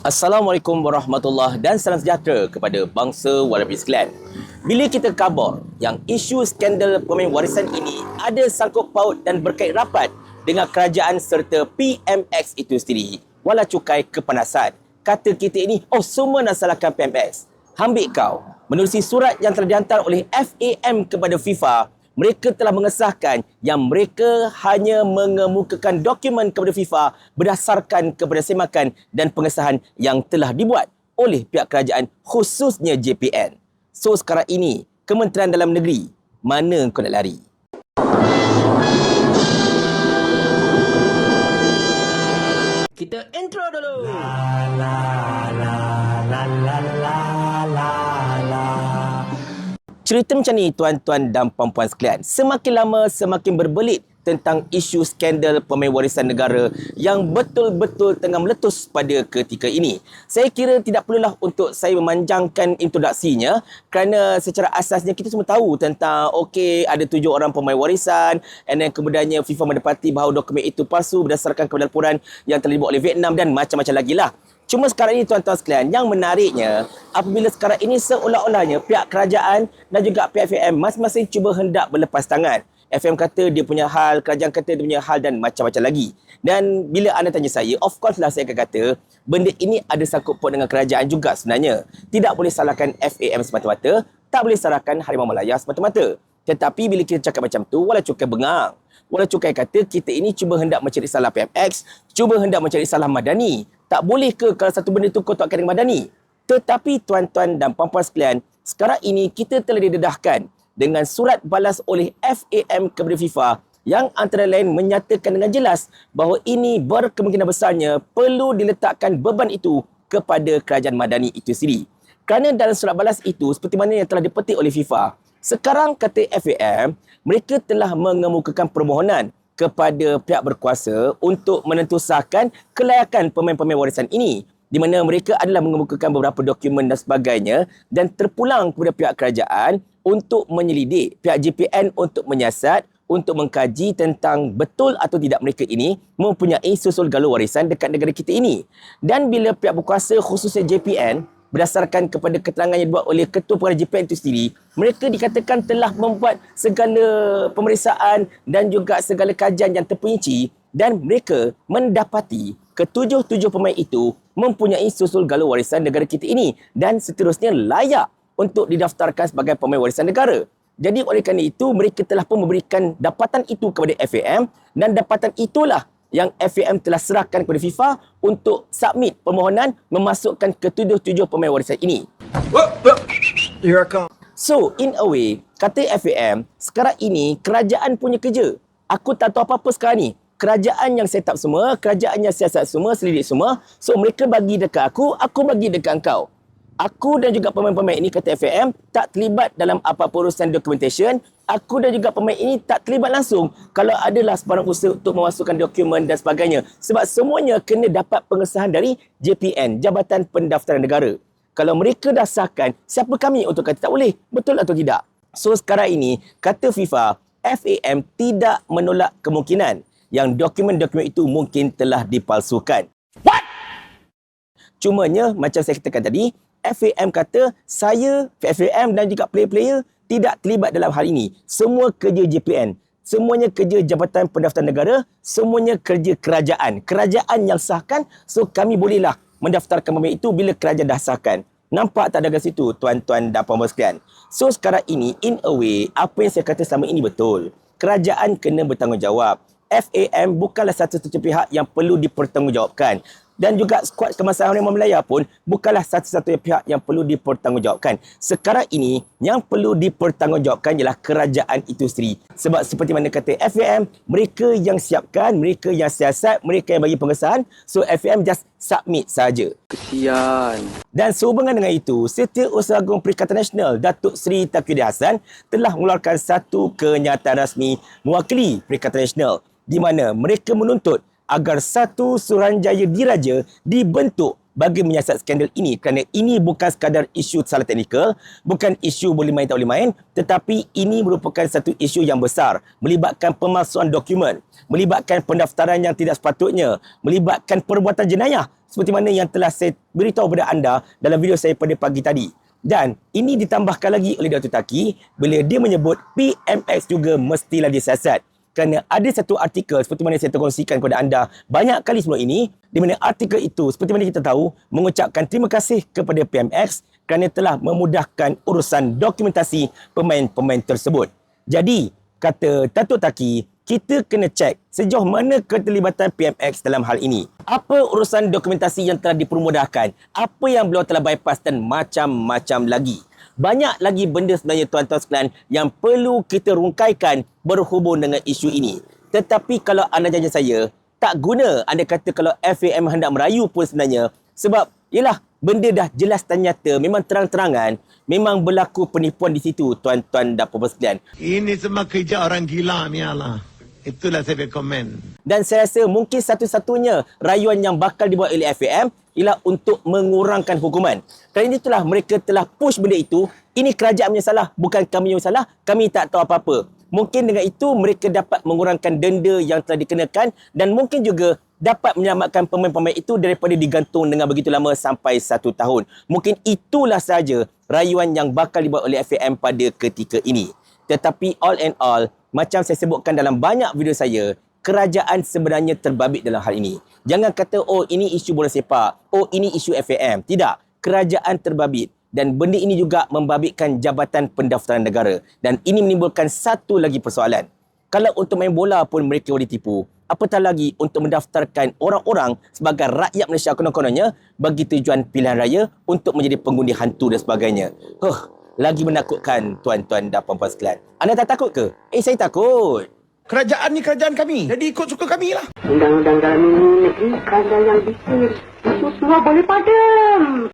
Assalamualaikum warahmatullahi dan salam sejahtera kepada bangsa walaupun sekalian. Bila kita khabar yang isu skandal pemain warisan ini ada sangkut paut dan berkait rapat dengan kerajaan serta PMX itu sendiri, wala cukai kepanasan. Kata kita ini, oh semua nak salahkan PMX. Hambik kau, menerusi surat yang telah dihantar oleh FAM kepada FIFA, mereka telah mengesahkan yang mereka hanya mengemukakan dokumen kepada FIFA berdasarkan kepada semakan dan pengesahan yang telah dibuat oleh pihak kerajaan khususnya JPN. So sekarang ini, Kementerian Dalam Negeri, mana kau nak lari? Cerita macam ni tuan-tuan dan puan-puan sekalian. Semakin lama semakin berbelit tentang isu skandal pemain warisan negara yang betul-betul tengah meletus pada ketika ini. Saya kira tidak perlulah untuk saya memanjangkan introduksinya kerana secara asasnya kita semua tahu tentang okey ada tujuh orang pemain warisan and then kemudiannya FIFA mendapati bahawa dokumen itu palsu berdasarkan kepada laporan yang telah dibuat oleh Vietnam dan macam-macam lagi lah. Cuma sekarang ini tuan-tuan sekalian, yang menariknya apabila sekarang ini seolah-olahnya pihak kerajaan dan juga pihak FM masing-masing cuba hendak berlepas tangan. FM kata dia punya hal, kerajaan kata dia punya hal dan macam-macam lagi. Dan bila anda tanya saya, of course lah saya akan kata benda ini ada sangkut paut dengan kerajaan juga sebenarnya. Tidak boleh salahkan FAM semata-mata, tak boleh salahkan Harimau Malaya semata-mata. Tetapi bila kita cakap macam tu, walau cukai bengang. Walau cukai kata kita ini cuba hendak mencari salah PMX, cuba hendak mencari salah Madani. Tak boleh ke kalau satu benda itu kau tak kena madani? Tetapi tuan-tuan dan puan-puan sekalian, sekarang ini kita telah didedahkan dengan surat balas oleh FAM kepada FIFA yang antara lain menyatakan dengan jelas bahawa ini berkemungkinan besarnya perlu diletakkan beban itu kepada kerajaan madani itu sendiri. Kerana dalam surat balas itu seperti mana yang telah dipetik oleh FIFA, sekarang kata FAM, mereka telah mengemukakan permohonan kepada pihak berkuasa untuk menentusahkan kelayakan pemain-pemain warisan ini di mana mereka adalah mengemukakan beberapa dokumen dan sebagainya dan terpulang kepada pihak kerajaan untuk menyelidik pihak JPN untuk menyiasat untuk mengkaji tentang betul atau tidak mereka ini mempunyai susul galuh warisan dekat negara kita ini. Dan bila pihak berkuasa khususnya JPN berdasarkan kepada keterangan yang dibuat oleh Ketua Pengarah JPN itu sendiri, mereka dikatakan telah membuat segala pemeriksaan dan juga segala kajian yang terperinci dan mereka mendapati ketujuh-tujuh pemain itu mempunyai susul galuh warisan negara kita ini dan seterusnya layak untuk didaftarkan sebagai pemain warisan negara. Jadi oleh kerana itu mereka telah pun memberikan dapatan itu kepada FAM dan dapatan itulah yang FAM telah serahkan kepada FIFA untuk submit permohonan memasukkan ketujuh-tujuh pemain warisan ini. Here I come. So, in a way, kata FAM, sekarang ini kerajaan punya kerja. Aku tak tahu apa-apa sekarang ni. Kerajaan yang set up semua, kerajaan yang siasat semua, selidik semua. So, mereka bagi dekat aku, aku bagi dekat kau aku dan juga pemain-pemain ini kata FAM tak terlibat dalam apa-apa urusan documentation. Aku dan juga pemain ini tak terlibat langsung kalau adalah sebarang usaha untuk memasukkan dokumen dan sebagainya. Sebab semuanya kena dapat pengesahan dari JPN, Jabatan Pendaftaran Negara. Kalau mereka dah sahkan, siapa kami untuk kata tak boleh? Betul atau tidak? So sekarang ini, kata FIFA, FAM tidak menolak kemungkinan yang dokumen-dokumen itu mungkin telah dipalsukan. What? Cumanya, macam saya katakan tadi, FAM kata saya, FAM dan juga player-player tidak terlibat dalam hal ini. Semua kerja JPN. Semuanya kerja Jabatan Pendaftaran Negara. Semuanya kerja kerajaan. Kerajaan yang sahkan. So kami bolehlah mendaftarkan pemain itu bila kerajaan dah sahkan. Nampak tak ada kat situ tuan-tuan dan puan-puan sekalian? So sekarang ini in a way apa yang saya kata selama ini betul. Kerajaan kena bertanggungjawab. FAM bukanlah satu-satu pihak yang perlu dipertanggungjawabkan dan juga skuad kemasan Harimau pun bukanlah satu-satunya pihak yang perlu dipertanggungjawabkan. Sekarang ini yang perlu dipertanggungjawabkan ialah kerajaan itu sendiri. Sebab seperti mana kata FAM, mereka yang siapkan, mereka yang siasat, mereka yang bagi pengesahan. So FAM just submit saja. Kesian. Dan sehubungan dengan itu, Setiausaha Agung Perikatan Nasional Datuk Seri Taqiyuddin Hassan telah mengeluarkan satu kenyataan rasmi mewakili Perikatan Nasional di mana mereka menuntut agar satu Suruhanjaya Diraja dibentuk bagi menyiasat skandal ini kerana ini bukan sekadar isu salah teknikal, bukan isu boleh main tak boleh main, tetapi ini merupakan satu isu yang besar, melibatkan pemalsuan dokumen, melibatkan pendaftaran yang tidak sepatutnya, melibatkan perbuatan jenayah seperti mana yang telah saya beritahu kepada anda dalam video saya pada pagi tadi. Dan ini ditambahkan lagi oleh Dr. Taki bila dia menyebut PMX juga mestilah disiasat kerana ada satu artikel seperti mana saya terkongsikan kepada anda banyak kali sebelum ini di mana artikel itu seperti mana kita tahu mengucapkan terima kasih kepada PMX kerana telah memudahkan urusan dokumentasi pemain-pemain tersebut. Jadi, kata Datuk Taki, kita kena cek sejauh mana keterlibatan PMX dalam hal ini. Apa urusan dokumentasi yang telah dipermudahkan? Apa yang beliau telah bypass dan macam-macam lagi. Banyak lagi benda sebenarnya tuan-tuan sekalian yang perlu kita rungkaikan berhubung dengan isu ini. Tetapi kalau anda janji saya, tak guna anda kata kalau FAM hendak merayu pun sebenarnya. Sebab, yelah, benda dah jelas dan nyata, memang terang-terangan, memang berlaku penipuan di situ, tuan-tuan dan puan sekalian. Ini semua kerja orang gila ni Allah. Itulah saya komen. Dan saya rasa mungkin satu-satunya rayuan yang bakal dibuat oleh FAM ialah untuk mengurangkan hukuman. Kerana itulah mereka telah push benda itu. Ini kerajaan punya salah, bukan kami punya salah. Kami tak tahu apa-apa. Mungkin dengan itu mereka dapat mengurangkan denda yang telah dikenakan dan mungkin juga dapat menyelamatkan pemain-pemain itu daripada digantung dengan begitu lama sampai satu tahun. Mungkin itulah saja rayuan yang bakal dibuat oleh FAM pada ketika ini. Tetapi all and all, macam saya sebutkan dalam banyak video saya, kerajaan sebenarnya terbabit dalam hal ini. Jangan kata, oh ini isu bola sepak, oh ini isu FAM. Tidak, kerajaan terbabit. Dan benda ini juga membabitkan Jabatan Pendaftaran Negara. Dan ini menimbulkan satu lagi persoalan. Kalau untuk main bola pun mereka boleh tipu, apatah lagi untuk mendaftarkan orang-orang sebagai rakyat Malaysia konon-kononnya bagi tujuan pilihan raya untuk menjadi pengundi hantu dan sebagainya. Huh, lagi menakutkan tuan-tuan dan puan-puan sekalian. Anda tak takut ke? Eh, saya takut. Kerajaan ni kerajaan kami. Jadi ikut suka kami lah. Undang-undang dalam ini negeri kerajaan yang bikin. Itu semua boleh padam.